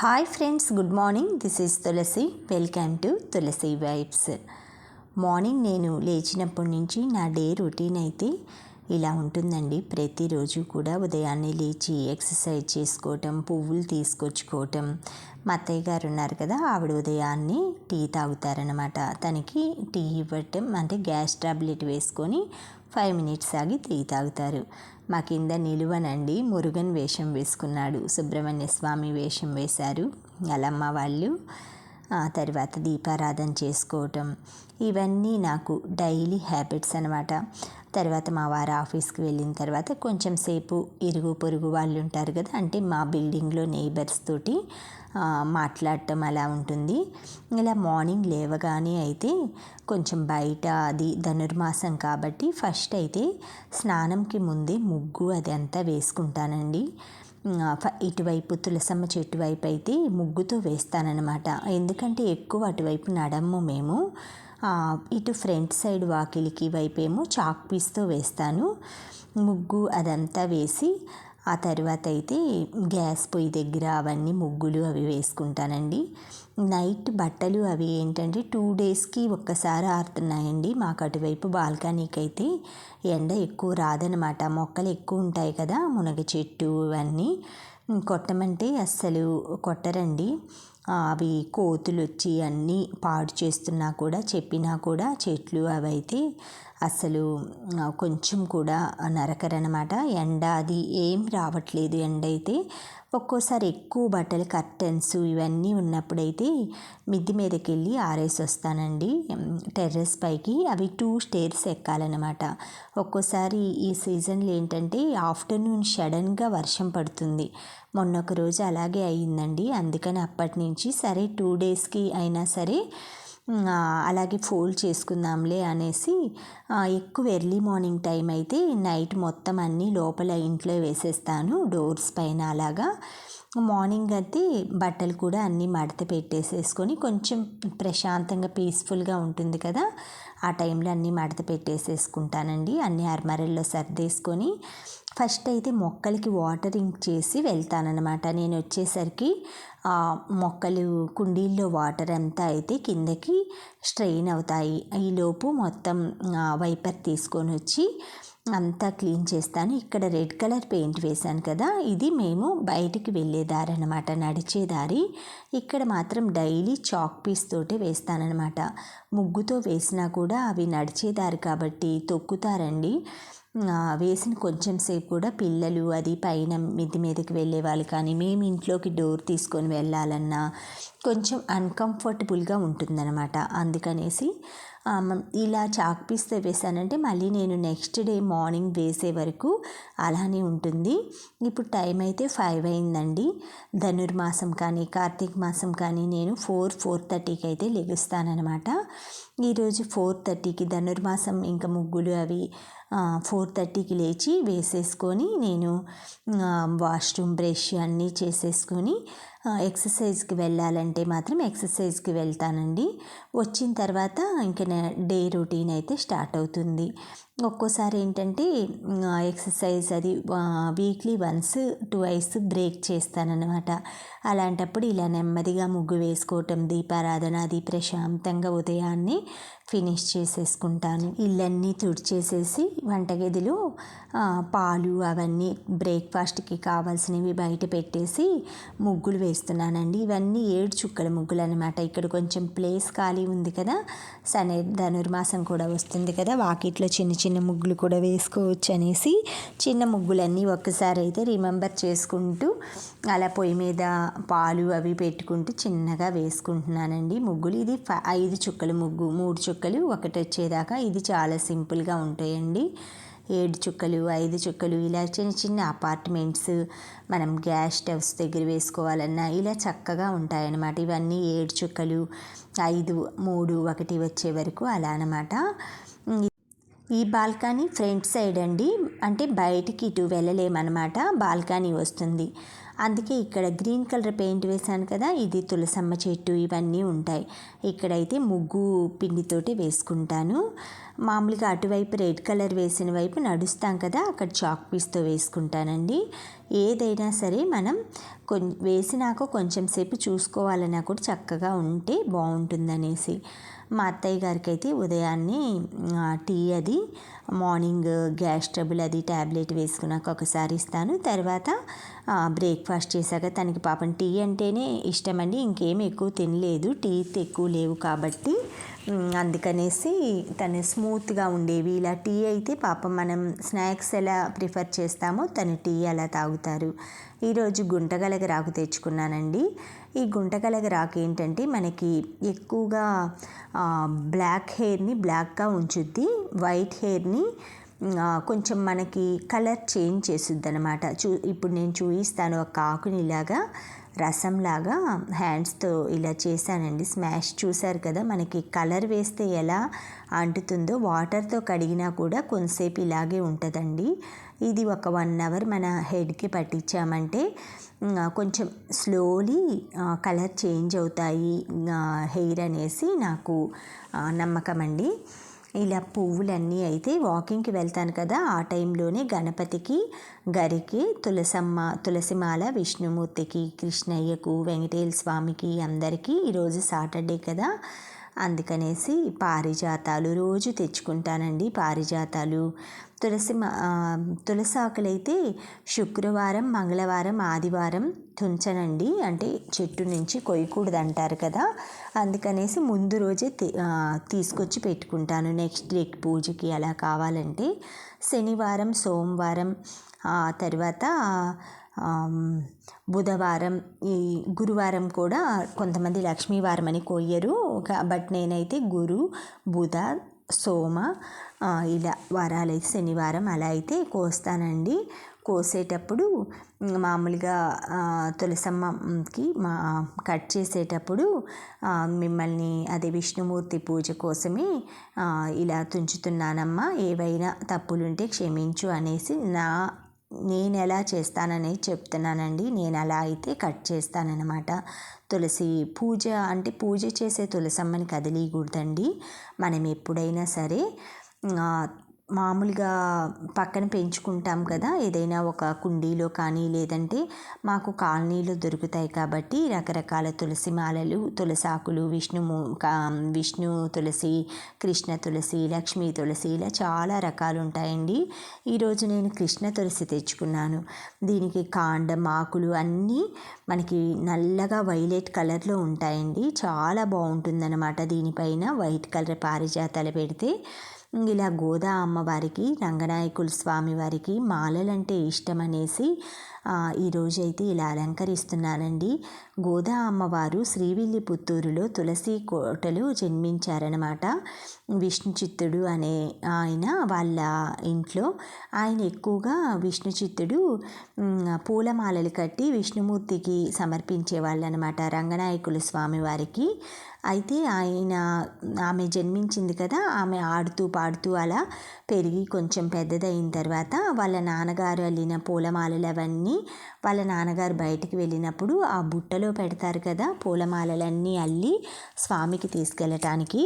Hi friends good morning this is Tulasi welcome to Tulasi vibes morning నేను లేచినప్పటి నుంచి నా డే రొటీన్ అయితే ఇలా ఉంటుందండి. ప్రతిరోజు కూడా ఉదయాన్నే లేచి ఎక్సర్సైజ్ చేసుకోవటం పువ్వులు తీసుకొచ్చుకోవటం. మా అత్తయ్య గారు ఉన్నారు కదా ఆవిడ ఉదయాన్నే టీ తాగుతారనమాట తనకి టీ ఇవ్వటం అంటే గ్యాస్ టాబ్లెట్ వేసుకొని ఫైవ్ మినిట్స్ ఆగి టీ తాగుతారు. మా కింద నిలువనండి. మురుగన్ వేషం వేసుకున్నాడు. సుబ్రహ్మణ్య స్వామి వేషం వేశారు. అలమ్మ వాళ్ళు. ఆ తర్వాత దీపారాధన చేసుకోవటం ఇవన్నీ నాకు డైలీ హ్యాబిట్స్ అనమాట తర్వాత మా వారు ఆఫీస్కి వెళ్ళిన తర్వాత కొంచెం సేపు ఇరుగు పొరుగు వాళ్ళు ఉంటారు కదా అంటే మా బిల్డింగ్లో నేబర్స్ తోటి మాట్లాడటం అలా ఉంటుంది. ఇలా మార్నింగ్ లేవగానే అయితే కొంచెం బయట అది ధనుర్మాసం కాబట్టి ఫస్ట్ అయితే స్నానంకి ముందే ముగ్గు అది అంతా వేసుకుంటానండి. ఇటువైపు తులసమ్మ చెట్టు వైపు అయితే ముగ్గుతో వేస్తానన్నమాట. ఎందుకంటే ఎక్కువ అటువైపు నడము మేము. ఇటు ఫ్రంట్ సైడ్ వాకిలికి వైపేమో చాక్ పీస్తో వేస్తాను. ముగ్గు అదంతా వేసి ఆ తర్వాత అయితే గ్యాస్ పొయ్యి దగ్గర అవన్నీ ముగ్గులు అవి వేసుకుంటానండి. నైట్ బట్టలు అవి ఏంటంటే టూ డేస్కి ఒక్కసారి ఆరుతున్నాయండి. మాకు అటువైపు బాల్కనీకి అయితే ఎండ ఎక్కువ రాదనమాట మొక్కలు ఎక్కువ ఉంటాయి కదా మునగ చెట్టు ఇవన్నీ కొట్టమంటే అస్సలు కొట్టరండి. అవి కోతులు వచ్చి అన్నీ పాడు చేస్తున్నా కూడా చెప్పినా కూడా చెట్లు అవైతే అసలు కొంచెం కూడా నరకరనమాట ఎండ అది ఏం రావట్లేదు ఎండ అయితే ఒక్కోసారి ఎక్కువ బట్టలు కర్టెన్స్ ఇవన్నీ ఉన్నప్పుడైతే మిద్ది మీదకి వెళ్ళి ఆరేసి వస్తానండి టెర్రస్ పైకి అవి టూ స్టేర్స్ ఎక్కాలన్నమాట. ఒక్కోసారి ఈ సీజన్లో ఏంటంటే ఆఫ్టర్నూన్ సడన్గా వర్షం పడుతుంది. మొన్న ఒక రోజు అలాగే అయ్యిందండి. అందుకని అప్పటి నుంచి సరే టూ డేస్కి అయినా సరే అలాగే ఫోల్డ్ చేసుకుందాంలే అనేసి ఎక్కువ ఎర్లీ మార్నింగ్ టైం అయితే నైట్ మొత్తం అన్నీ లోపల ఇంట్లో వేసేస్తాను డోర్స్ పైన అలాగా. మార్నింగ్ అయితే బట్టలు కూడా అన్నీ మడత పెట్టేసేసుకొని కొంచెం ప్రశాంతంగా పీస్ఫుల్గా ఉంటుంది కదా. ఆ టైంలో అన్నీ మడత పెట్టేసేసుకుంటానండి. అన్ని అర్మరల్లో సర్దేసుకొని ఫస్ట్ అయితే మొక్కలకి వాటరింగ్ చేసి వెళ్తానన్నమాట. నేను వచ్చేసరికి మొక్కలు కుండీల్లో వాటర్ అంతా అయితే కిందకి స్ట్రెయిన్ అవుతాయి. ఈలోపు మొత్తం వైపర్ తీసుకొని వచ్చి అంతా క్లీన్ చేస్తాను. ఇక్కడ రెడ్ కలర్ పెయింట్ వేశాను కదా ఇది మేము బయటికి వెళ్ళే దారి అనమాట నడిచే దారి. ఇక్కడ మాత్రం డైలీ చాక్ పీస్ తోటే వేస్తానన్నమాట. ముగ్గుతో వేసినా కూడా అవి నడిచే దారి కాబట్టి తొక్కుతారండి. వేసిన కొంచెం సేపు కూడా పిల్లలు అది పైన మిద్ది మీదకి వెళ్ళే వాళ్ళు కానీ మేము ఇంట్లోకి డోర్ తీసుకొని వెళ్ళాలన్నా కొంచెం అన్కంఫర్టబుల్గా ఉంటుందన్నమాట. అందుకనేసి ఇలా చాక్ పీస్తో వేసానంటే మళ్ళీ నేను నెక్స్ట్ డే మార్నింగ్ వేసే వరకు అలానే ఉంటుంది. ఇప్పుడు టైం అయితే ఫైవ్ అయిందండి. ధనుర్మాసం కానీ కార్తీక మాసం కానీ నేను ఫోర్ ఫోర్ థర్టీకి అయితే లెగుస్తానమాట ఈరోజు ఫోర్ థర్టీకి ధనుర్మాసం ఇంకా ముగ్గులు అవి ఫోర్ థర్టీకి లేచి వేసేసుకొని నేను వాష్రూమ్ బ్రష్ అన్నీ చేసేసుకొని ఎక్సర్సైజ్కి వెళ్ళాలంటే మాత్రం ఎక్సర్సైజ్కి వెళ్తానండి. వచ్చిన తర్వాత ఇంకా డే రొటీన్ అయితే స్టార్ట్ అవుతుంది. ఒక్కోసారి ఏంటంటే ఎక్సర్సైజ్ అది వీక్లీ వన్స్ ట్వైస్ బ్రేక్ చేస్తానన్నమాట. అలాంటప్పుడు ఇలా నెమ్మదిగా ముగ్గు వేసుకోవటం దీపారాధన అది ప్రశాంతంగా ఉదయాన్నే ఫినిష్ చేసేసుకుంటాను. ఇల్లన్నీ తుడిచేసేసి వంటగదిలో పాలు అవన్నీ బ్రేక్ఫాస్ట్కి కావాల్సినవి బయట పెట్టేసి ముగ్గులు వేస్తున్నానండి ఇవన్నీ ఏడు చుక్కల ముగ్గులు అనమాట ఇక్కడ కొంచెం ప్లేస్ ఖాళీ ఉంది కదా. సనే ధనుర్మాసం కూడా వస్తుంది కదా. వాకిట్లో చిన్న చిన్న ముగ్గులు కూడా వేసుకోవచ్చు అనేసి చిన్న ముగ్గులన్నీ ఒక్కసారి అయితే రిమెంబర్ చేసుకుంటూ అలా పొయ్యి మీద పాలు అవి పెట్టుకుంటూ చిన్నగా వేసుకుంటున్నానండి. ముగ్గులు ఇది ఐదు చుక్కల ముగ్గు మూడు చుక్కలు ఒకటి వచ్చేదాకా ఇది చాలా సింపుల్గా ఉంటాయండి. ఏడు చుక్కలు ఐదు చుక్కలు ఇలా చిన్న చిన్న అపార్ట్మెంట్స్ మనం గ్యాస్ స్టవ్స్ దగ్గర వేసుకోవాలన్నా ఇలా చక్కగా ఉంటాయన్నమాట. ఇవన్నీ ఏడు చుక్కలు ఐదు మూడు ఒకటి వచ్చే వరకు అలా అనమాట ఈ బాల్కనీ ఫ్రంట్ సైడ్ అండి. అంటే బయటికి ఇటు వెళ్ళలేమన్నమాట. బాల్కనీ వస్తుంది. అందుకే ఇక్కడ గ్రీన్ కలర్ పెయింట్ వేశాను కదా ఇది తులసమ్మ చెట్టు ఇవన్నీ ఉంటాయి. ఇక్కడైతే ముగ్గు పిండితోటి వేసుకుంటాను. మామూలుగా అటువైపు రెడ్ కలర్ వేసిన వైపు నడుస్తాం కదా అక్కడ చాక్ పీస్తో వేసుకుంటానండి. ఏదైనా సరే మనం కొం వేసినాక కొంచెం సేపు చూసుకోవాలన్నా కూడా చక్కగా ఉంటే బాగుంటుందనేసి. మా అత్తయ్య గారికి అయితే ఉదయాన్నే టీ అది మార్నింగ్ గ్యాస్ ట్రబుల్ అది ట్యాబ్లెట్ వేసుకున్నాక ఒకసారి ఇస్తాను. తర్వాత బ్రేక్ఫాస్ట్ చేశాక తనకి పాపం టీ అంటేనే ఇష్టమండి. ఇంకేం ఎక్కువ తినలేదు. టీ ఎక్కువ లేవు కాబట్టి అందుకనేసి తను స్మూత్గా ఉండేవి. ఇలా టీ అయితే పాపం మనం స్నాక్స్ ఎలా ప్రిఫర్ చేస్తామో తను టీ అలా తాగుతారు. ఈరోజు గుంటగలగ రాకు తెచ్చుకున్నానండి. ఈ గుంటగలగ రాకు ఏంటంటే మనకి ఎక్కువగా బ్లాక్ హెయిర్ని బ్లాక్గా ఉంచుద్ది. వైట్ హెయిర్ని కొంచెం మనకి కలర్ చేంజ్ చేస్తుంది అనమాట చూ ఇప్పుడు నేను చూపిస్తాను ఒక ఆకుని ఇలాగా. రసంలాగా హ్యాండ్స్తో ఇలా చేశానండి. స్మాష్ చూసారు కదా మనకి కలర్ వేస్తే ఎలా అంటుతుందో వాటర్తో కడిగినా కూడా కొంతసేపు ఇలాగే ఉంటుందండి. ఇది ఒక వన్ అవర్ మన హెడ్కి పట్టించామంటే కొంచెం స్లోలీ కలర్ చేంజ్ అవుతాయి హెయిర్ అనేసి నాకు నమ్మకం అండి ఇలా పువ్వులన్నీ అయితే వాకింగ్కి వెళ్తాను కదా ఆ టైంలోనే గణపతికి గరికి తులసమ్మ తులసిమాల విష్ణుమూర్తికి కృష్ణయ్యకు వెంకటేశ్వర స్వామికి అందరికీ ఈరోజు సాటర్డే కదా. అందుకనేసి పారిజాతాలు రోజు తెచ్చుకుంటానండి పారిజాతాలు. తులసి తులసి ఆకులైతే శుక్రవారం మంగళవారం ఆదివారం తుంచనండి. అంటే చెట్టు నుంచి కొయ్యకూడదు అంటారు కదా. అందుకనేసి ముందు రోజే తీసుకొచ్చి పెట్టుకుంటాను. నెక్స్ట్ డే పూజకి అలా కావాలంటే శనివారం సోమవారం తర్వాత బుధవారం ఈ గురువారం కూడా కొంతమంది లక్ష్మీవారం అని కొయ్యరు బట్ నేనైతే గురు బుధ సోమ ఇలా వారాలు అయితే శనివారం అలా అయితే కోస్తానండి. కోసేటప్పుడు మామూలుగా తులసమ్మకి మా కట్ చేసేటప్పుడు మిమ్మల్ని అదే విష్ణుమూర్తి పూజ కోసమే ఇలా తుంచుతున్నానమ్మా ఏవైనా తప్పులుంటే క్షమించు అనేసి నా నేను ఎలా చేస్తానని చెప్తున్నానండి. నేను అలా అయితే కట్ చేస్తానన్నమాట. తులసి పూజ అంటే పూజ చేసే తులసమ్మని కదిలీయకూడదండి మనం ఎప్పుడైనా సరే మామూలుగా పక్కన పెంచుకుంటాం కదా ఏదైనా ఒక కుండీలో కానీ లేదంటే మాకు కాలనీలో దొరుకుతాయి కాబట్టి రకరకాల తులసి మాలలు తులసాకులు విష్ణు విష్ణు తులసి కృష్ణ తులసి లక్ష్మీ తులసి ఇలా చాలా రకాలు ఉంటాయండి. ఈరోజు నేను కృష్ణ తులసి తెచ్చుకున్నాను. దీనికి కాండం ఆకులు అన్నీ మనకి నల్లగా వైలెట్ కలర్లో ఉంటాయండి. చాలా బాగుంటుందన్నమాట దీనిపైన వైట్ కలర్ పారిజాతాలు పెడితే. ఇలా గోదా అమ్మవారికి రంగనాయకుల స్వామి వారికి మాలలంటే ఇష్టం ఈరోజు అయితే ఇలా అలంకరిస్తున్నానండి గోదా అమ్మవారు శ్రీవిల్లి పుత్తూరులో తులసి కోటలు జన్మించారనమాట విష్ణు చిత్తుడు అనే ఆయన వాళ్ళ ఇంట్లో ఆయన ఎక్కువగా విష్ణు చిత్తుడు పూలమాలలు కట్టి విష్ణుమూర్తికి సమర్పించే వాళ్ళు అనమాట రంగనాయకుల స్వామి వారికి అయితే ఆయన ఆమె జన్మించింది కదా ఆమె ఆడుతూ పాడుతూ అలా పెరిగి కొంచెం పెద్దదైన తర్వాత వాళ్ళ నాన్నగారు అల్లిన పూలమాలలు అవన్నీ వాళ్ళ నాన్నగారు బయటికి వెళ్ళినప్పుడు ఆ బుట్టలో పెడతారు కదా పూలమాలలన్నీ అల్లి స్వామికి తీసుకెళ్ళటానికి.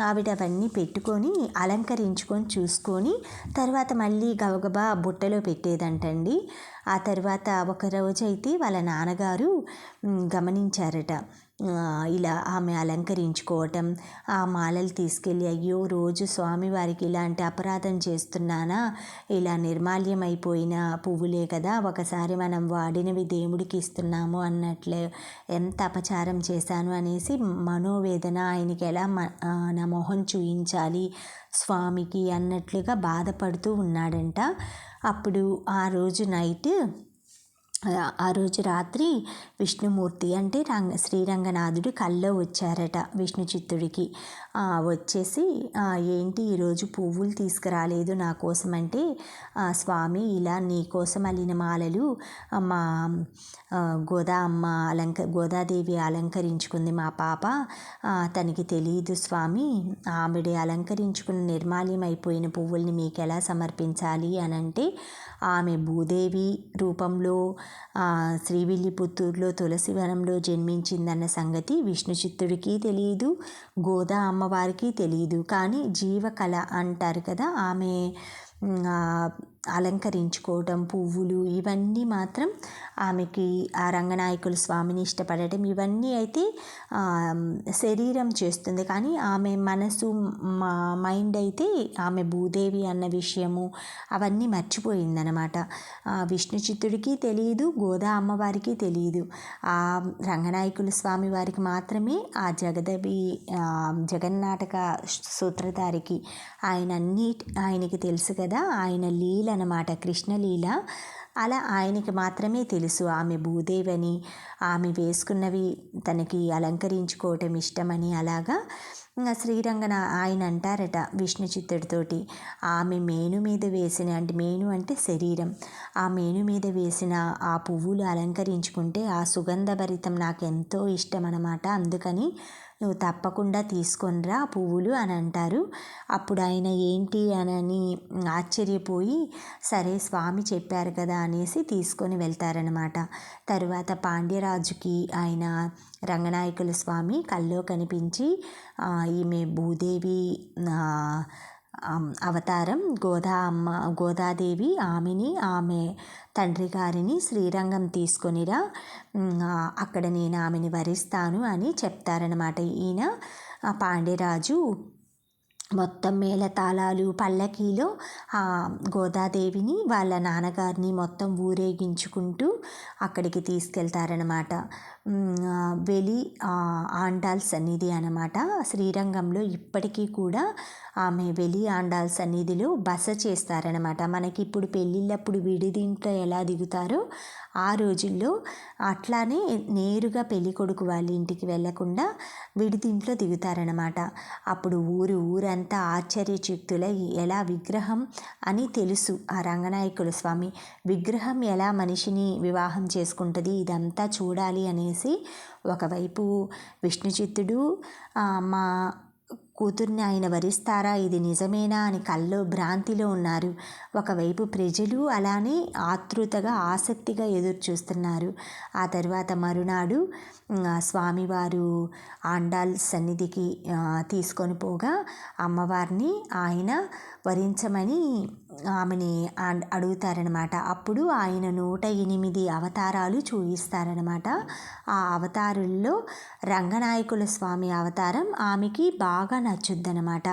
ఆవిడ అవన్నీ పెట్టుకొని అలంకరించుకొని చూసుకొని తర్వాత మళ్ళీ గబగబా బుట్టలో పెట్టేదంటండి. ఆ తర్వాత ఒక రోజైతే వాళ్ళ నాన్నగారు గమనించారట. ఇలా ఆమె అలంకరించుకోవటం ఆ మాలలు తీసుకెళ్ళి అయ్యో రోజు స్వామివారికి ఇలాంటి అపరాధం చేస్తున్నానా? ఇలా నిర్మాల్యమైపోయిన అయిపోయిన పువ్వులే కదా ఒకసారి మనం వాడినవి దేవుడికి ఇస్తున్నాము అన్నట్లే ఎంత అపచారం చేశాను అనేసి మనోవేదన ఆయనకి ఎలా నా మొహం చూయించాలి స్వామికి అన్నట్లుగా బాధపడుతూ ఉన్నాడంట. అప్పుడు ఆ రోజు నైట్ ఆ రోజు రాత్రి విష్ణుమూర్తి అంటే రంగ శ్రీరంగనాథుడు కల్లో వచ్చారట విష్ణు చిత్తుడికి వచ్చేసి ఏంటి ఈరోజు పువ్వులు తీసుకురాలేదు నా కోసం అంటే స్వామి ఇలా నీ కోసం అల్లిన మాలలు మా గోదా అమ్మ అలంక గోదాదేవి అలంకరించుకుంది మా పాప. తనకి తెలియదు స్వామి ఆవిడ అలంకరించుకున్న నిర్మాల్యమైపోయిన అయిపోయిన పువ్వుల్ని మీకు ఎలా సమర్పించాలి? అని అంటే ఆమె భూదేవి రూపంలో శ్రీవిల్లిపుత్తూరులో తులసివనంలో జన్మించిందన్న సంగతి విష్ణుచిత్తుడికి తెలియదు గోదా అమ్మవారికి తెలియదు కానీ జీవకళ అంటారు కదా ఆమె అలంకరించుకోవటం పువ్వులు ఇవన్నీ మాత్రం ఆమెకి ఆ రంగనాయకులు స్వామిని ఇష్టపడటం ఇవన్నీ అయితే శరీరం చేస్తుంది. కానీ ఆమె మనసు మా మైండ్ అయితే ఆమె భూదేవి అన్న విషయము అవన్నీ మర్చిపోయిందనమాట విష్ణు చిత్తుడికి తెలియదు గోదా అమ్మవారికి తెలియదు ఆ రంగనాయకులు స్వామి వారికి మాత్రమే ఆ జగదవి జగన్నాటక సూత్రధారికి ఆయన అన్ని ఆయనకి తెలుసు కదా ఆయన లీల అనమాట కృష్ణలీల. అలా ఆయనకి మాత్రమే తెలుసు ఆమె భూదేవని ఆమె వేసుకున్నవి తనకి అలంకరించుకోవటం ఇష్టమని అలాగా. శ్రీరంగన ఆయన అంటారట విష్ణు చిత్తుడితోటి ఆమె మేను మీద వేసిన అంటే మేను అంటే శరీరం. ఆ మేను మీద వేసిన ఆ పువ్వులు అలంకరించుకుంటే ఆ సుగంధభరితం నాకు ఎంతో ఇష్టం అనమాట అందుకని నువ్వు తప్పకుండా తీసుకొనిరా పువ్వులు అని అంటారు అప్పుడు ఆయన ఏంటి అని ఆశ్చర్యపోయి సరే స్వామి చెప్పారు కదా అనేసి తీసుకొని వెళ్తారనమాట. తరువాత పాండ్యరాజుకి ఆయన రంగనాయకుల స్వామి కల్లో కనిపించి ఈమె భూదేవి అవతారం గోదా అమ్మ గోదాదేవి ఆమెని ఆమె తండ్రి గారిని శ్రీరంగం తీసుకొనిరా అక్కడ నేను ఆమెని వరిస్తాను అని చెప్తారనమాట ఈయన. పాండ్యరాజు మొత్తం మేళతాళాలు పల్లకీలో గోదాదేవిని వాళ్ళ నాన్నగారిని మొత్తం ఊరేగించుకుంటూ అక్కడికి తీసుకెళ్తారనమాట వెలి ఆండాల్ సన్నిధి అనమాట శ్రీరంగంలో ఇప్పటికీ కూడా ఆమె వెలి ఆండాల్ సన్నిధిలో బస చేస్తారనమాట మనకి ఇప్పుడు పెళ్ళిళ్ళప్పుడు విడిదింట్లో ఎలా దిగుతారో ఆ రోజుల్లో అట్లానే నేరుగా పెళ్ళి కొడుకు వాళ్ళ ఇంటికి వెళ్ళకుండా విడిదింట్లో దిగుతారనమాట అప్పుడు ఊరు ఊరంతా ఆశ్చర్యచిత్తులై ఎలా విగ్రహం అని తెలుసు ఆ రంగనాయకుల స్వామి. విగ్రహం ఎలా మనిషిని వివాహం చేసుకుంటుంది? ఇదంతా చూడాలి అనేసి ఒకవైపు విష్ణుచిత్తుడు మా కూతుర్ని ఆయన వరిస్తారా? ఇది నిజమేనా? అని కల్లో భ్రాంతిలో ఉన్నారు. ఒకవైపు ప్రజలు అలానే ఆతృతగా ఆసక్తిగా ఎదురు చూస్తున్నారు ఆ తర్వాత మరునాడు స్వామివారు ఆండాల్ సన్నిధికి తీసుకొని పోగా అమ్మవారిని ఆయన వరించమని ఆమెని అడుగుతారనమాట అప్పుడు ఆయన నూట ఎనిమిది అవతారాలు చూపిస్తారనమాట ఆ అవతారుల్లో రంగనాయకుల స్వామి అవతారం ఆమెకి బాగా నచ్చుద్దనమాట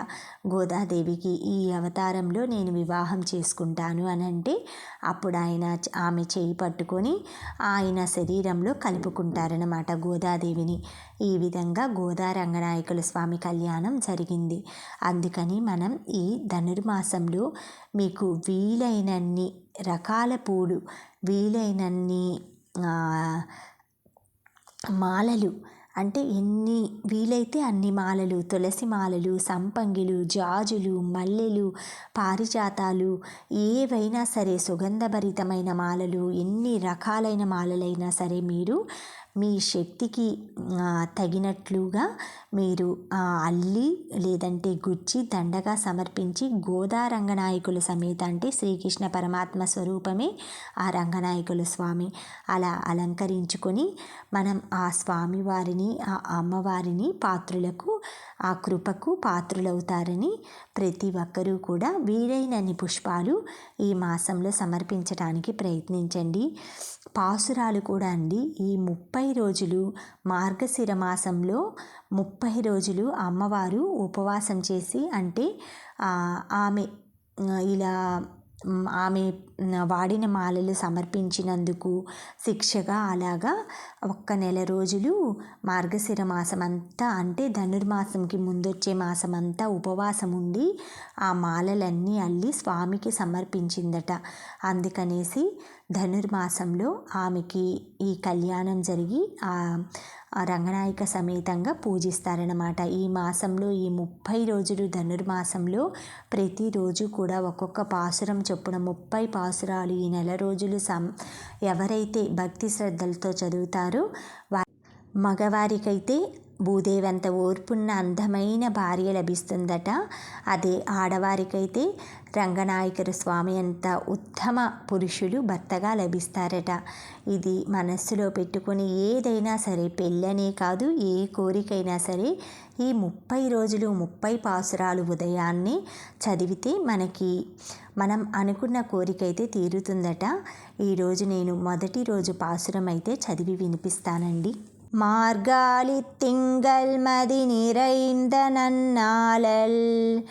గోదాదేవికి ఈ అవతారంలో నేను వివాహం చేసుకుంటాను అని అంటే అప్పుడు ఆయన ఆమె చేయి పట్టుకొని ఆయన శరీరంలో కలుపుకుంటారనమాట గోదాదేవిని. ఈ విధంగా గోదా రంగనాయకుల స్వామి కళ్యాణం జరిగింది. అందుకని మనం ఈ ధనుర్మాసంలో మీకు వీలైనన్ని రకాల పూలు వీలైనన్ని మాలలు అంటే ఎన్ని వీలైతే అన్ని మాలలు తులసి మాలలు సంపంగిలు జాజులు మల్లెలు పారిజాతాలు ఏవైనా సరే సుగంధభరితమైన మాలలు ఎన్ని రకాలైన మాలలైనా సరే మీరు మీ శక్తికి తగినట్లుగా మీరు అల్లి లేదంటే గుచ్చి దండగా సమర్పించి గోదా రంగనాయకుల సమేత అంటే శ్రీకృష్ణ పరమాత్మ స్వరూపమే ఆ రంగనాయకుల స్వామి. అలా అలంకరించుకొని మనం ఆ స్వామి వారిని ఆ అమ్మవారిని పాత్రులకు ఆ కృపకు పాత్రులవుతారని ప్రతి ఒక్కరూ కూడా వీలైనన్ని పుష్పాలు ఈ మాసంలో సమర్పించడానికి ప్రయత్నించండి. పాసురాలు కూడా అండి. ఈ ముప్పై రోజులు మార్గశిర మాసంలో ముప్పై రోజులు అమ్మవారు ఉపవాసం చేసి అంటే ఆమె ఇలా ఆమె వాడిన మాలలు సమర్పించినందుకు శిక్షగా అలాగా ఒక్క నెల రోజులు మార్గశిర మాసం అంతా అంటే ధనుర్మాసంకి ముందొచ్చే మాసం అంతా ఉపవాసం ఉండి ఆ మాలలన్నీ అల్లి స్వామికి సమర్పించిందట. అందుకనేసి ధనుర్మాసంలో ఆమెకి ఈ కళ్యాణం జరిగి రంగనాయక సమేతంగా పూజిస్తారనమాట ఈ మాసంలో ఈ ముప్పై రోజులు ధనుర్మాసంలో ప్రతిరోజు కూడా ఒక్కొక్క పాసురం చొప్పున ముప్పై పాసురాలు ఈ నెల రోజులు సం ఎవరైతే భక్తి శ్రద్ధలతో చదువుతారో వా మగవారికైతే భూదేవంత ఓర్పున్న అందమైన భార్య లభిస్తుందట. అదే ఆడవారికైతే రంగనాయకర స్వామి అంత ఉత్తమ పురుషులు భర్తగా లభిస్తారట. ఇది మనస్సులో పెట్టుకొని ఏదైనా సరే పెళ్ళనే కాదు ఏ కోరికైనా సరే ఈ ముప్పై రోజులు ముప్పై పాసురాలు ఉదయాన్నే చదివితే మనకి మనం అనుకున్న కోరిక అయితే తీరుతుందట ఈరోజు నేను మొదటి రోజు పాసురం అయితే చదివి వినిపిస్తానండి. மார்காழி திங்கள் மதி நிறைந்த நன்னாளல்.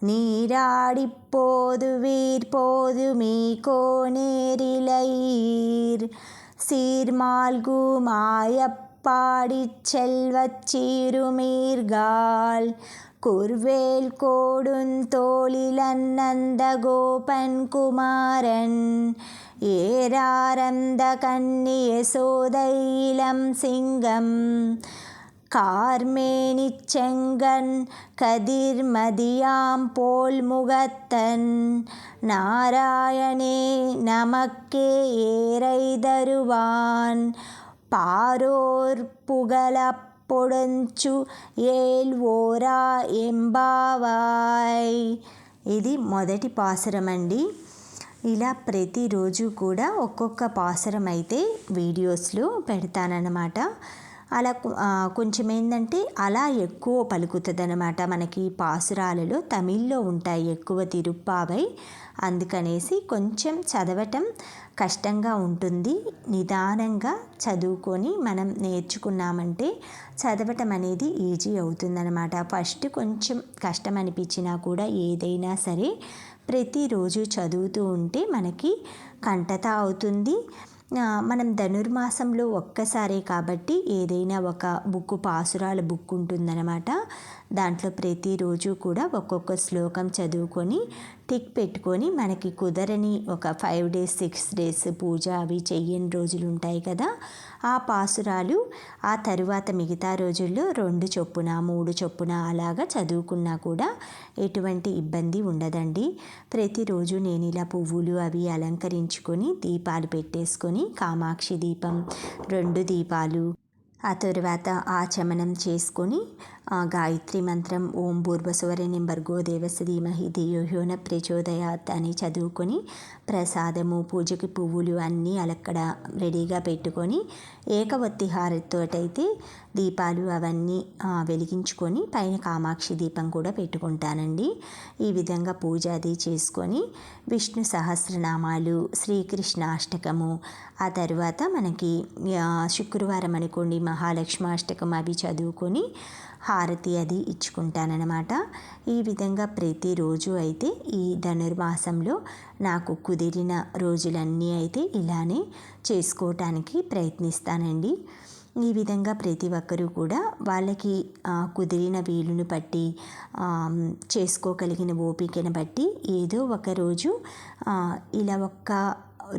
நீராடி போது வீர் போது மீ கோநேரிலையீர் சீர்மால்குமாயப்பாடி செல்வச் சீருமீர்கால். குர்வேல் கோடுந்தோளிலன் கோபன் குமாரன். ஏராரந்த கன்னிய சோதையிலம் சிங்கம் கார்மேனிச் செங்கன் கதிர்மதியாம் போல் முகத்தன் நாராயணே நமக்கே ஏறை தருவான் பாரோர் புகழப் పొడంచు ఏల్వోరా ఎంబావాయ్ ఇది మొదటి పాసరం అండి ఇలా ప్రతిరోజు కూడా ఒక్కొక్క పాసరం అయితే వీడియోస్లో పెడతానన్నమాట. అలా కొంచెం ఏంటంటే అలా ఎక్కువ పలుకుతుంది అనమాట మనకి పాసురాలలో తమిళ్ళో ఉంటాయి ఎక్కువ తిరుప్పావై. అందుకనేసి కొంచెం చదవటం కష్టంగా ఉంటుంది. నిదానంగా చదువుకొని మనం నేర్చుకున్నామంటే చదవటం అనేది ఈజీ అవుతుందన్నమాట. ఫస్ట్ కొంచెం కష్టం అనిపించినా కూడా ఏదైనా సరే ప్రతిరోజు చదువుతూ ఉంటే మనకి కంటత అవుతుంది. మనం ధనుర్మాసంలో ఒక్కసారే కాబట్టి ఏదైనా ఒక బుక్ పాసురాల బుక్ ఉంటుందన్నమాట. దాంట్లో ప్రతిరోజు కూడా ఒక్కొక్క శ్లోకం చదువుకొని టిక్ పెట్టుకొని మనకి కుదరని ఒక ఫైవ్ డేస్ సిక్స్ డేస్ పూజ అవి చెయ్యని రోజులు ఉంటాయి కదా. ఆ పాసురాలు ఆ తరువాత మిగతా రోజుల్లో రెండు చొప్పున మూడు చొప్పున అలాగా చదువుకున్నా కూడా ఎటువంటి ఇబ్బంది ఉండదండి. ప్రతిరోజు నేను ఇలా పువ్వులు అవి అలంకరించుకొని దీపాలు పెట్టేసుకొని కామాక్షి దీపం రెండు దీపాలు ఆ తరువాత ఆచమనం చేసుకొని గాయత్రి మంత్రం ఓం భూర్భస్వరణ్యం భర్గో దేవస్ ధీమహి ధియోహ్యోన ప్రచోదయాత్ అని చదువుకొని ప్రసాదము పూజకి పువ్వులు అన్నీ అలక్కడ రెడీగా పెట్టుకొని ఏకవత్తి హారతోటైతే దీపాలు అవన్నీ వెలిగించుకొని పైన కామాక్షి దీపం కూడా పెట్టుకుంటానండి ఈ విధంగా పూజ అది చేసుకొని విష్ణు సహస్రనామాలు శ్రీకృష్ణ అష్టకము ఆ తర్వాత మనకి శుక్రవారం అనుకోండి మహాలక్ష్మాష్టకం అవి చదువుకొని హారతి అది ఇచ్చుకుంటానన్నమాట. ఈ విధంగా ప్రతిరోజు అయితే ఈ ధనుర్మాసంలో నాకు కుదిరిన రోజులన్నీ అయితే ఇలానే చేసుకోవటానికి ప్రయత్నిస్తానండి. ఈ విధంగా ప్రతి ఒక్కరూ కూడా వాళ్ళకి కుదిరిన వీలును బట్టి చేసుకోగలిగిన ఓపికను బట్టి ఏదో ఒక రోజు ఇలా ఒక్క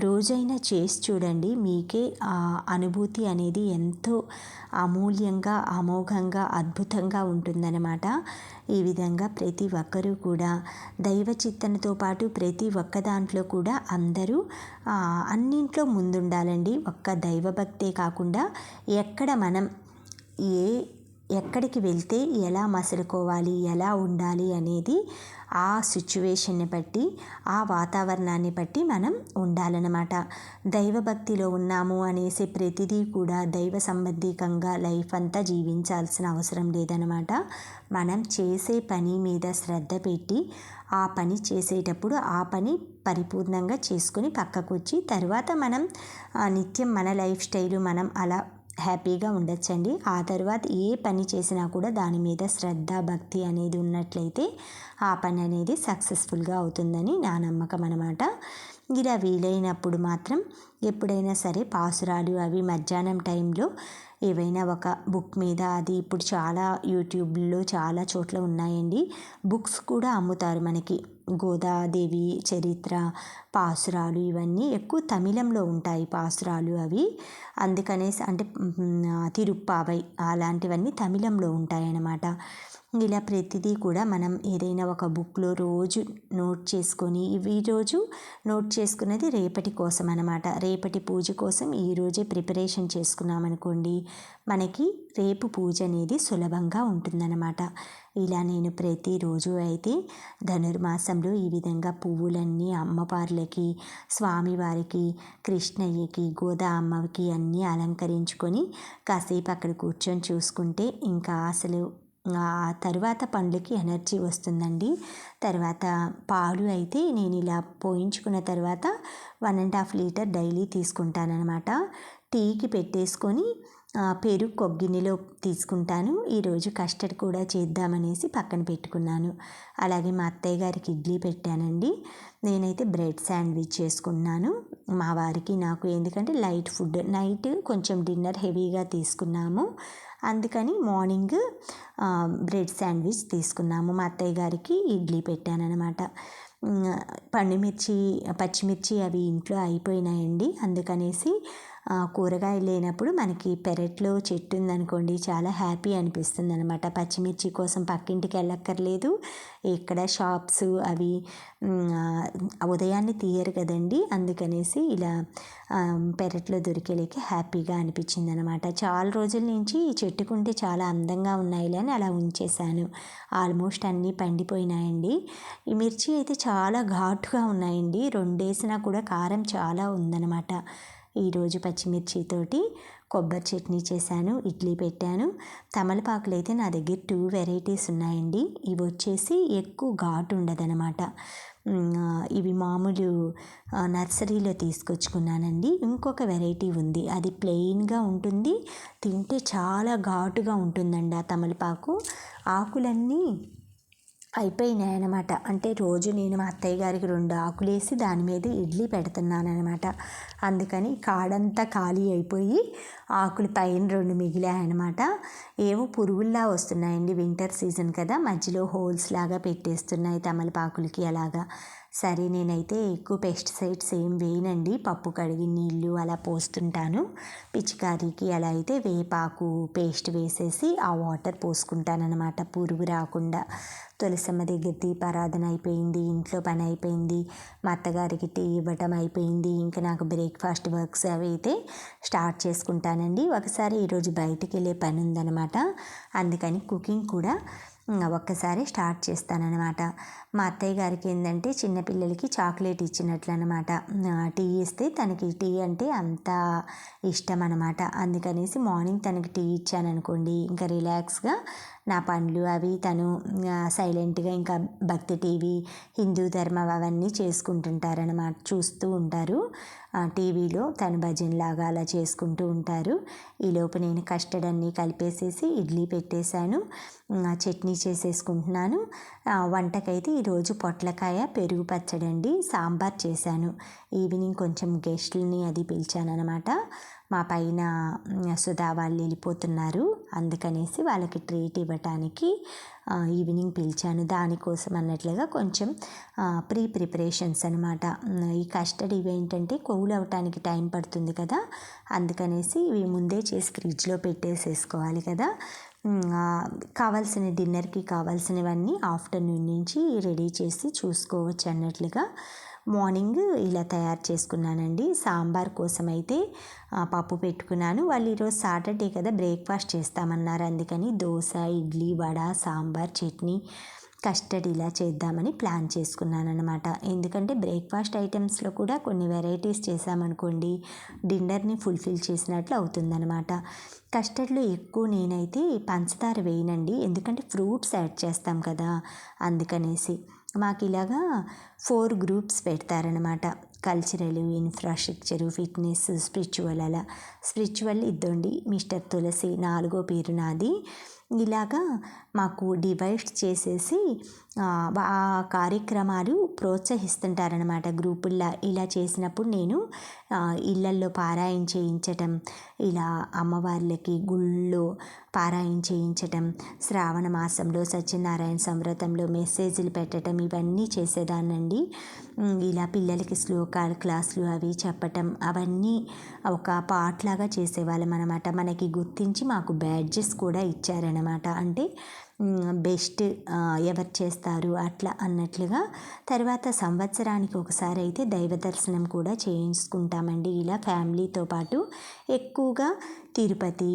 రోజైనా చేసి చూడండి. మీకే ఆ అనుభూతి అనేది ఎంతో అమూల్యంగా అమోఘంగా అద్భుతంగా ఉంటుందన్నమాట. ఈ విధంగా ప్రతి ఒక్కరూ కూడా దైవ చిత్తనతో పాటు ప్రతి ఒక్క దాంట్లో కూడా అందరూ అన్నింట్లో ముందుండాలండి. ఒక్క దైవభక్తే కాకుండా ఎక్కడ మనం ఏ ఎక్కడికి వెళ్తే ఎలా మసలుకోవాలి ఎలా ఉండాలి అనేది ఆ సిచ్యువేషన్ని బట్టి ఆ వాతావరణాన్ని బట్టి మనం ఉండాలన్నమాట. దైవభక్తిలో ఉన్నాము అనేసి ప్రతిదీ కూడా దైవ సంబంధికంగా లైఫ్ అంతా జీవించాల్సిన అవసరం లేదనమాట మనం చేసే పని మీద శ్రద్ధ పెట్టి ఆ పని చేసేటప్పుడు ఆ పని పరిపూర్ణంగా చేసుకొని పక్కకు వచ్చి తర్వాత మనం నిత్యం మన లైఫ్ స్టైలు మనం అలా హ్యాపీగా ఉండొచ్చండి. ఆ తర్వాత ఏ పని చేసినా కూడా దాని మీద శ్రద్ధ భక్తి అనేది ఉన్నట్లయితే ఆ పని అనేది సక్సెస్ఫుల్గా అవుతుందని నా నమ్మకం అనమాట ఇలా వీలైనప్పుడు మాత్రం ఎప్పుడైనా సరే పాసురాలు అవి మధ్యాహ్నం టైంలో ఏవైనా ఒక బుక్ మీద అది ఇప్పుడు చాలా యూట్యూబ్లో చాలా చోట్ల ఉన్నాయండి. బుక్స్ కూడా అమ్ముతారు మనకి. గోదాదేవి చరిత్ర పాసురాలు ఇవన్నీ ఎక్కువ తమిళంలో ఉంటాయి పాసురాలు అవి. అందుకనేసి అంటే తిరుప్పావై అలాంటివన్నీ తమిళంలో ఉంటాయి అన్నమాట ఇలా ప్రతిదీ కూడా మనం ఏదైనా ఒక బుక్లో రోజు నోట్ చేసుకొని ఈ రోజు నోట్ చేసుకున్నది రేపటి కోసం అనమాట రేపటి పూజ కోసం ఈరోజే ప్రిపరేషన్ చేసుకున్నామనుకోండి మనకి రేపు పూజ అనేది సులభంగా ఉంటుందన్నమాట. ఇలా నేను ప్రతిరోజు అయితే ధనుర్మాసంలో ఈ విధంగా పువ్వులన్నీ అమ్మవార్లకి స్వామివారికి కృష్ణయ్యకి గోదా అమ్మకి అన్నీ అలంకరించుకొని కాసేపు అక్కడ కూర్చొని చూసుకుంటే ఇంకా అసలు తర్వాత పండ్లకి ఎనర్జీ వస్తుందండి. తర్వాత పాలు అయితే నేను ఇలా పోయించుకున్న తర్వాత one and half litre daily తీసుకుంటానమాట టీకి పెట్టేసుకొని పెరుగు కొగ్గిన్నెలో తీసుకుంటాను. ఈరోజు కస్టర్డ్ కూడా చేద్దామనేసి పక్కన పెట్టుకున్నాను. అలాగే మా అత్తయ్య గారికి ఇడ్లీ పెట్టానండి. నేనైతే బ్రెడ్ శాండ్విచ్ చేసుకున్నాను. మా వారికి నాకు ఎందుకంటే లైట్ ఫుడ్ నైట్ కొంచెం డిన్నర్ హెవీగా తీసుకున్నాము. అందుకని మార్నింగ్ బ్రెడ్ శాండ్విచ్ తీసుకున్నాము. మా అత్తయ్య గారికి ఇడ్లీ పెట్టానన్నమాట. పండుమిర్చి పచ్చిమిర్చి అవి ఇంట్లో అయిపోయినాయండి. అందుకనేసి కూరగాయలు లేనప్పుడు మనకి పెరట్లో చెట్టు ఉందనుకోండి చాలా హ్యాపీ అనిపిస్తుంది అనమాట పచ్చిమిర్చి కోసం పక్కింటికి వెళ్ళక్కర్లేదు. ఇక్కడ షాప్స్ అవి ఉదయాన్నే తీయరు కదండి. అందుకనేసి ఇలా పెరట్లో దొరికేలేక హ్యాపీగా అనిపించింది అనమాట చాలా రోజుల నుంచి ఈ చెట్టుకుంటే చాలా అందంగా ఉన్నాయి అని అలా ఉంచేశాను. ఆల్మోస్ట్ అన్నీ పండిపోయినాయండి. ఈ మిర్చి అయితే చాలా ఘాటుగా ఉన్నాయండి. రెండేసినా కూడా కారం చాలా ఉందన్నమాట. ఈరోజు పచ్చిమిర్చితోటి కొబ్బరి చట్నీ చేశాను ఇడ్లీ పెట్టాను. తమలపాకులు అయితే నా దగ్గర టూ వెరైటీస్ ఉన్నాయండి. ఇవి వచ్చేసి ఎక్కువ ఘాటు ఉండదనమాట ఇవి మామూలు నర్సరీలో తీసుకొచ్చుకున్నానండి. ఇంకొక వెరైటీ ఉంది. అది ప్లెయిన్గా ఉంటుంది. తింటే చాలా ఘాటుగా ఉంటుందండి ఆ తమలపాకు. ఆకులన్నీ అయిపోయినాయి అనమాట అంటే రోజు నేను మా అత్తయ్య గారికి రెండు ఆకులేసి దాని మీద ఇడ్లీ పెడుతున్నాను అనమాట అందుకని కాడంతా ఖాళీ అయిపోయి ఆకులు పైన రెండు మిగిలాయన్నమాట. ఏవో పురుగుల్లా వస్తున్నాయండి వింటర్ సీజన్ కదా. మధ్యలో హోల్స్ లాగా పెట్టేస్తున్నాయి తమలపాకులకి అలాగా. సరే నేనైతే ఎక్కువ పెస్టిసైడ్స్ ఏం వేయనండి. పప్పు కడిగి నీళ్ళు అలా పోస్తుంటాను. పిచికారీకి అలా అయితే వేపాకు పేస్ట్ వేసేసి ఆ వాటర్ పోసుకుంటానన్నమాట. పురుగు రాకుండా. తులసమ్మ దగ్గర దీపారాధన అయిపోయింది ఇంట్లో పని అయిపోయింది మా అత్తగారికి టీ ఇవ్వటం అయిపోయింది ఇంకా నాకు బ్రేక్ఫాస్ట్ వర్క్స్ అవి అయితే స్టార్ట్ చేసుకుంటానండి. ఒకసారి ఈరోజు బయటికి వెళ్ళే పని ఉందన్నమాట. అందుకని కుకింగ్ కూడా ఒక్కసారి స్టార్ట్ చేస్తానన్నమాట. మా అత్తయ్య గారికి ఏంటంటే చిన్నపిల్లలకి చాక్లెట్ ఇచ్చినట్లు అనమాట టీ ఇస్తే తనకి టీ అంటే అంత ఇష్టం అనమాట అందుకనేసి మార్నింగ్ తనకి టీ ఇచ్చాను అనుకోండి ఇంకా రిలాక్స్గా నా పనులు అవి తను సైలెంట్గా ఇంకా భక్తి టీవీ హిందూ ధర్మం అవన్నీ చేసుకుంటుంటారనమాట చూస్తూ ఉంటారు. టీవీలో తను భజనలాగా అలా చేసుకుంటూ ఉంటారు. ఈలోపు నేను కస్టర్డ్ అన్నీ కలిపేసేసి ఇడ్లీ పెట్టేశాను. చట్నీ చేసేసుకుంటున్నాను. వంటకైతే ఈరోజు పొట్లకాయ పెరుగు పచ్చడి అండి. సాంబార్ చేశాను. ఈవినింగ్ కొంచెం గెస్ట్లని అది పిలిచాను అనమాట మా పైన సుధా వాళ్ళు వెళ్ళిపోతున్నారు. అందుకనేసి వాళ్ళకి ట్రీట్ ఇవ్వటానికి ఈవినింగ్ పిలిచాను. దానికోసం అన్నట్లుగా కొంచెం ప్రీ ప్రిపరేషన్స్ అనమాట ఈ కస్టడీ ఇవి ఏంటంటే కూల్ అవ్వటానికి టైం పడుతుంది కదా. అందుకనేసి ఇవి ముందే చేసి ఫ్రిడ్జ్లో పెట్టేసేసుకోవాలి కదా. కావాల్సిన డిన్నర్కి కావాల్సినవన్నీ ఆఫ్టర్నూన్ నుంచి రెడీ చేసి చూసుకోవచ్చు అన్నట్లుగా. మార్నింగ్ ఇలా తయారు చేసుకున్నానండి. సాంబార్ కోసం అయితే పప్పు పెట్టుకున్నాను. వాళ్ళు ఈరోజు సాటర్డే కదా బ్రేక్ఫాస్ట్ చేస్తామన్నారు. అందుకని దోశ ఇడ్లీ వడ సాంబార్ చట్నీ కస్టర్డ్ ఇలా చేద్దామని ప్లాన్ చేసుకున్నాను అనమాట ఎందుకంటే బ్రేక్ఫాస్ట్ ఐటమ్స్లో కూడా కొన్ని వెరైటీస్ చేసామనుకోండి డిన్నర్ని ఫుల్ఫిల్ చేసినట్లు అవుతుందన్నమాట. కస్టర్డ్లో ఎక్కువ నేనైతే పంచదార వేయనండి. ఎందుకంటే ఫ్రూట్స్ యాడ్ చేస్తాం కదా అందుకనేసి. మాకు ఇలాగా ఫోర్ గ్రూప్స్ పెడతారనమాట. కల్చరల్ ఇన్ఫ్రాస్ట్రక్చరు ఫిట్నెస్ స్పిరిచువల్ అలా. స్పిరిచువల్ ఇద్దండి మిస్టర్ తులసి నాలుగో పేరు నాది. ఇలాగా మాకు డివైడ్ చేసేసి ఆ కార్యక్రమాలు ప్రోత్సహిస్తుంటారనమాట గ్రూపుల్లో ఇలా చేసినప్పుడు నేను ఇళ్ళల్లో పారాయణ చేయించటం ఇలా అమ్మవార్లకి గుళ్ళో పారాయణ చేయించటం శ్రావణ మాసంలో సత్యనారాయణ సంవ్రతంలో మెసేజ్లు పెట్టడం ఇవన్నీ చేసేదాన్నండి. ఇలా పిల్లలకి శ్లోకాలు క్లాసులు అవి చెప్పటం అవన్నీ ఒక పాటలాగా చేసేవాళ్ళం అనమాట మనకి గుర్తించి మాకు బ్యాడ్జెస్ కూడా ఇచ్చారనమాట అంటే బెస్ట్ ఎవరు చేస్తారు అట్లా అన్నట్లుగా తర్వాత సంవత్సరానికి ఒకసారి అయితే దైవ దర్శనం కూడా చేయించుకుంటామండి. ఇలా ఫ్యామిలీతో పాటు ఎక్కువగా తిరుపతి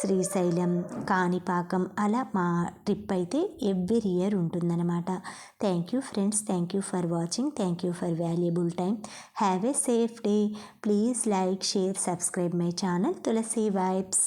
శ్రీశైలం కాణిపాకం అలా మా ట్రిప్ అయితే ఎవ్రీ ఇయర్ ఉంటుందన్నమాట. Thank you friends thank you for watching thank you for valuable time have a safe day. Please like share subscribe my channel. Tulasi vibes.